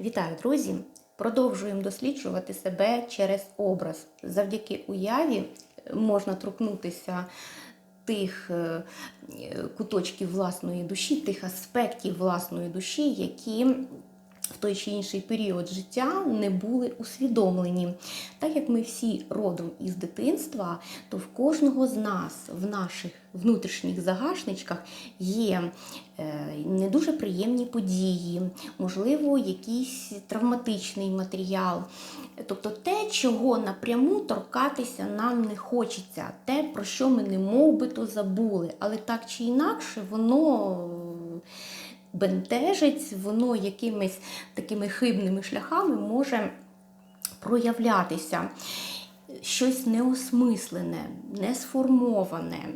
Вітаю, друзі! Продовжуємо досліджувати себе через образ. Завдяки уяві можна торкнутися тих е, куточків власної душі, тих аспектів власної душі, які в той чи інший період життя не були усвідомлені. Так як ми всі родом із дитинства, то в кожного з нас в наших внутрішніх загашничках є е, не дуже приємні події, можливо, якийсь травматичний матеріал. Тобто те, чого напряму торкатися нам не хочеться, те, про що ми не мов би то забули, але так чи інакше, воно бентежить, воно якимись такими хибними шляхами може проявлятися. Щось неосмислене, не сформоване.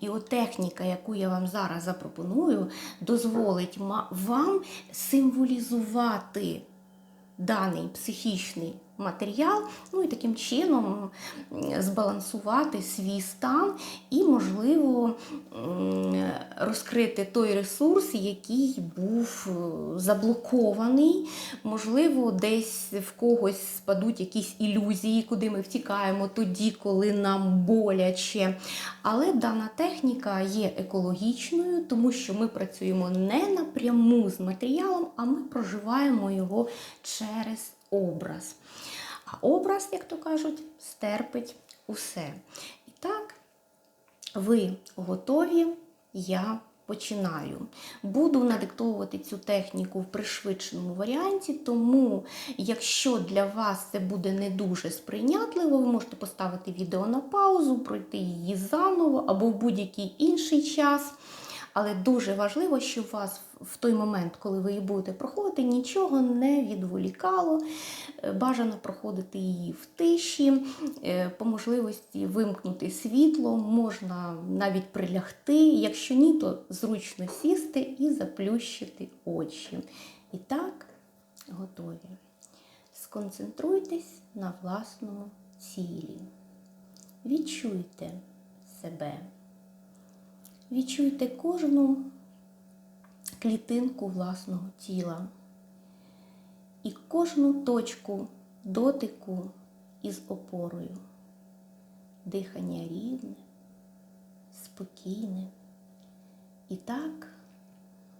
І от техніка, яку я вам зараз запропоную, дозволить вам символізувати даний психічний матеріал, ну і таким чином збалансувати свій стан і, можливо, розкрити той ресурс, який був е, заблокований. Можливо, десь в когось спадуть якісь ілюзії, куди ми втікаємо тоді, коли нам боляче. Але дана техніка є екологічною, тому що ми працюємо не напряму з матеріалом, а ми проживаємо його через образ. А образ, як то кажуть, стерпить усе. І так, ви готові, я починаю. Буду надиктовувати цю техніку в пришвидшеному варіанті, тому, якщо для вас це буде не дуже сприйнятливо, ви можете поставити відео на паузу, пройти її заново або в будь-який інший час. Але дуже важливо, щоб вас в той момент, коли ви її будете проходити, нічого не відволікало. Е, бажано проходити її в тиші, е, по можливості вимкнути світло, можна навіть прилягти. Якщо ні, то зручно сісти і заплющити очі. І так, готові. Сконцентруйтесь на власному цілі. Відчуйте себе. Відчуйте кожну клітинку власного тіла і кожну точку дотику із опорою. Дихання рівне, спокійне. І так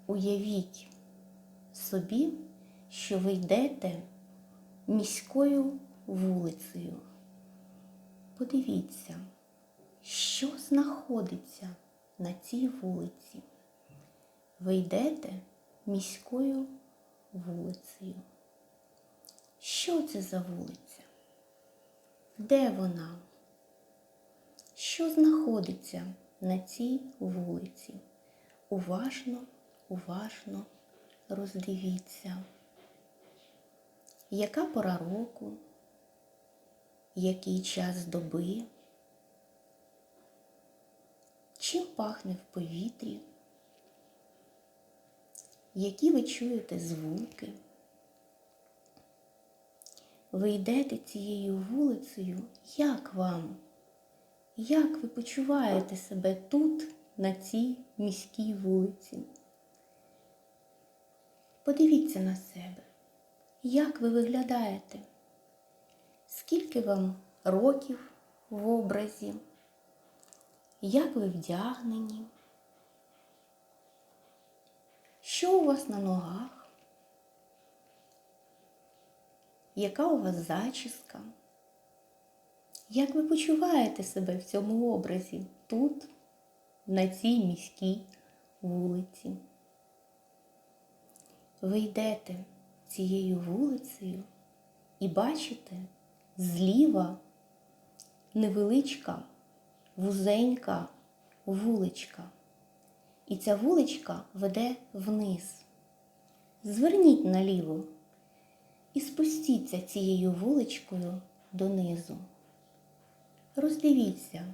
уявіть собі, що ви йдете міською вулицею. Подивіться, що знаходиться на цій вулиці. Ви йдете міською вулицею. Що це за вулиця? Де вона? Що знаходиться на цій вулиці? Уважно, уважно роздивіться. Яка пора року? Який час доби? Чим пахне в повітрі? Які ви чуєте звуки? Ви йдете цією вулицею, як вам? Як ви почуваєте себе тут, на цій міській вулиці? Подивіться на себе, як ви виглядаєте? Скільки вам років в образі? Як ви вдягнені? Що у вас на ногах? Яка у вас зачіска? Як ви почуваєте себе в цьому образі тут, на цій міській вулиці? Ви йдете цією вулицею і бачите зліва невеличка, вузенька вуличка. І ця вуличка веде вниз. Зверніть наліво і спустіться цією вуличкою донизу. Роздивіться,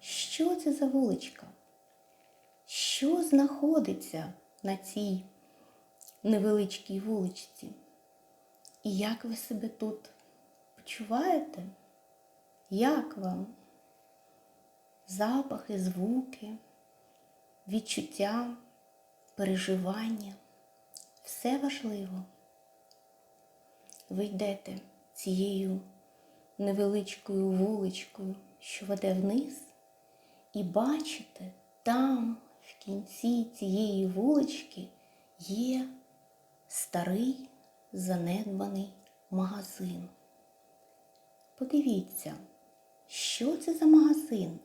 що це за вуличка, що знаходиться на цій невеличкій вуличці. І як ви себе тут почуваєте? Як вам? Запахи, звуки відчуття, переживання все важливо. ви йдете цією невеличкою вуличкою, що веде вниз, і бачите, там, в кінці цієї вулички, є старий занедбаний магазин. Подивіться, що це за магазин?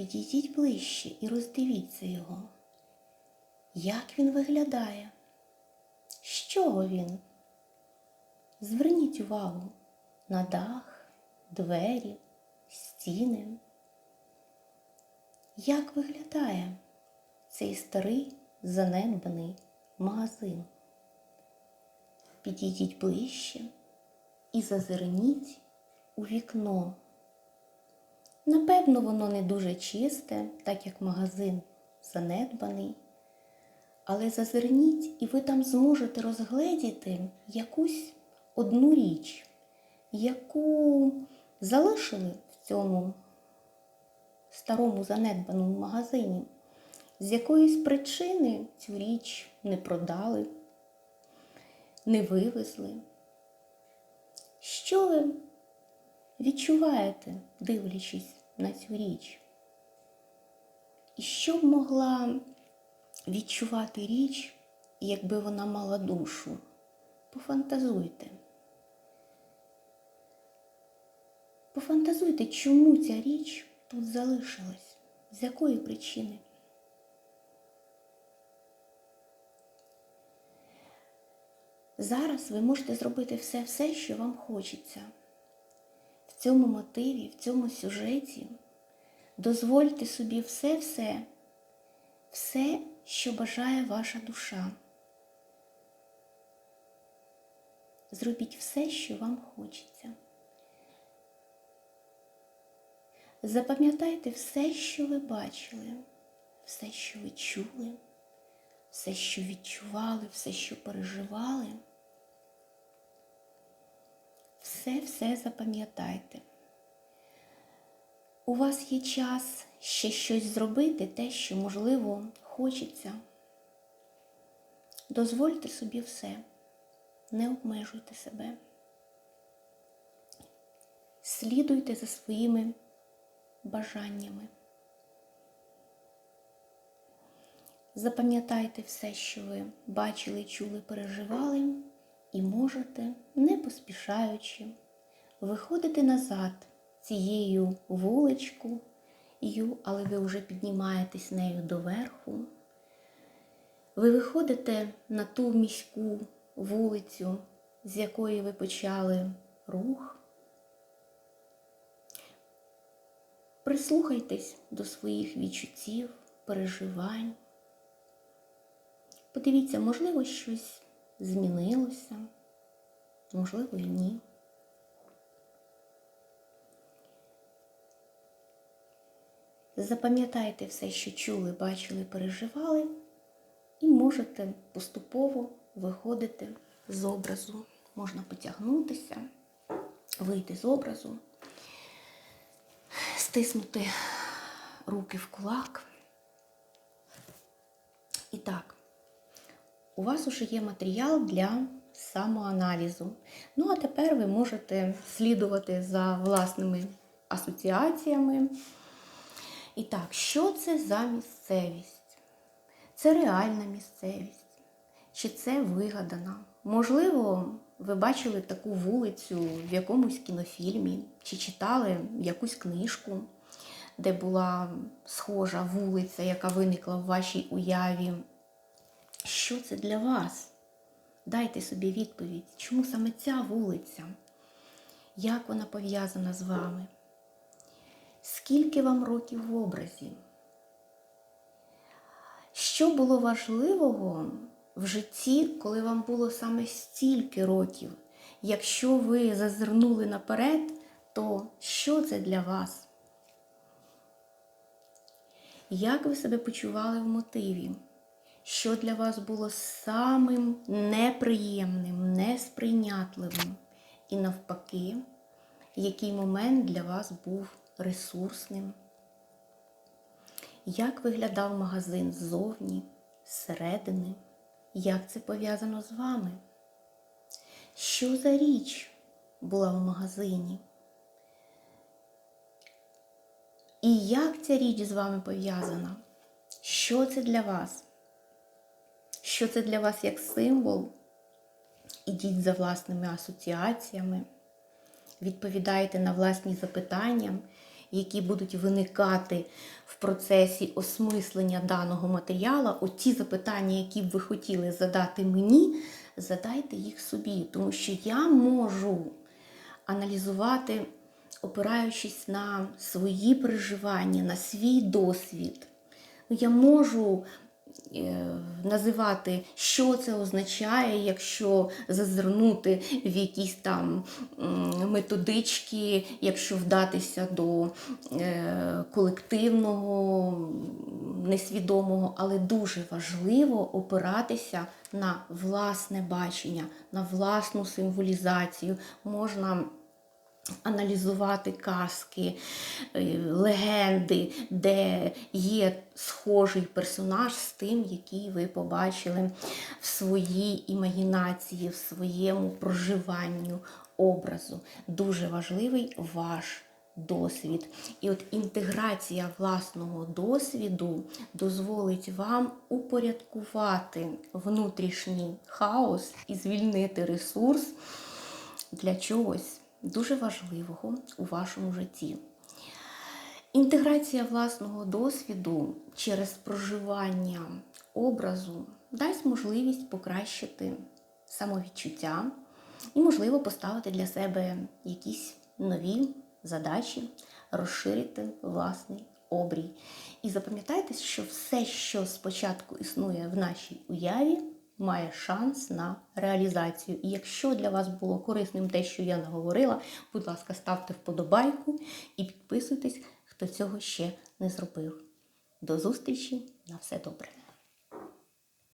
Підійдіть ближче і роздивіться його. Як він виглядає? З чого він? Зверніть увагу на дах, двері, стіни. Як виглядає цей старий занедбаний магазин? Підійдіть ближче і зазирніть у вікно. Напевно, воно не дуже чисте, так як магазин занедбаний. Але зазирніть, і ви там зможете розгледіти якусь одну річ, яку залишили в цьому старому занедбаному магазині. З якоїсь причини цю річ не продали, не вивезли. Що ви відчуваєте, дивлячись на цю річ? І що б могла відчувати річ, якби вона мала душу? Пофантазуйте. Пофантазуйте, чому ця річ тут залишилась, з якої причини. Зараз ви можете зробити все, все, що вам хочеться. Цьому мотиві, в цьому сюжеті дозвольте собі все-все, все, що бажає ваша душа. Зробіть все, що вам хочеться. Запам'ятайте все, що ви бачили, все, що ви чули, все, що відчували, все, що переживали. Все-все запам'ятайте. У вас є час ще щось зробити, те, що, можливо, хочеться. Дозвольте собі все, не обмежуйте себе. Слідуйте за своїми бажаннями. Запам'ятайте все, що ви бачили, чули, переживали, і можете, не поспішаючи, виходити назад цією вуличкою, але ви вже піднімаєтесь нею доверху. Ви виходите на ту міську вулицю, з якої ви почали рух. Прислухайтесь до своїх відчуттів, переживань. Подивіться, можливо, щось змінилося, можливо, і ні. Запам'ятайте все, що чули, бачили, переживали, і можете поступово виходити з образу. Можна потягнутися, вийти з образу, стиснути руки в кулак. І так, у вас уже є матеріал для самоаналізу. Ну, а тепер ви можете слідувати за власними асоціаціями. І так, що це за місцевість? Це реальна місцевість? Чи це вигадана? Можливо, ви бачили таку вулицю в якомусь кінофільмі, чи читали якусь книжку, де була схожа вулиця, яка виникла в вашій уяві. Що це для вас? Дайте собі відповідь, чому саме ця вулиця? Як вона пов'язана з вами? Скільки вам років в образі? Що було важливого в житті, коли вам було саме стільки років? Якщо ви зазирнули наперед, то що це для вас? Як ви себе почували в мотиві? Що для вас було самим неприємним, несприйнятливим? І навпаки, який момент для вас був ресурсним? Як виглядав магазин ззовні, зсередини? Як це пов'язано з вами? що за річ була в магазині. І як ця річ з вами пов'язана? Що це для вас? Що це для вас як символ? Ідіть за власними асоціаціями, відповідайте на власні запитання, які будуть виникати в процесі осмислення даного матеріалу. Оті запитання, які б ви хотіли задати мені, задайте їх собі, тому що я можу аналізувати, опираючись на свої переживання, на свій досвід. Ну, Я можу називати, що це означає, якщо зазирнути в якісь там методички, якщо вдатися до е, колективного, несвідомого, але дуже важливо опиратися на власне бачення, на власну символізацію. Можна аналізувати казки, е, легенди, де є схожий персонаж з тим, який ви побачили в своїй імагінації, в своєму проживанню образу. Дуже важливий ваш досвід. І от інтеграція власного досвіду дозволить вам упорядкувати внутрішній хаос і звільнити ресурс для чогось дуже важливого у вашому житті. Інтеграція власного досвіду через проживання образу дасть можливість покращити самовідчуття і, можливо, поставити для себе якісь нові задачі, розширити власний обрій. І запам'ятайте, що все, що спочатку існує в нашій уяві, має шанс на реалізацію. І якщо для вас було корисним те, що я наговорила, будь ласка, ставте вподобайку і підписуйтесь, хто цього ще не зробив. До зустрічі на все добре!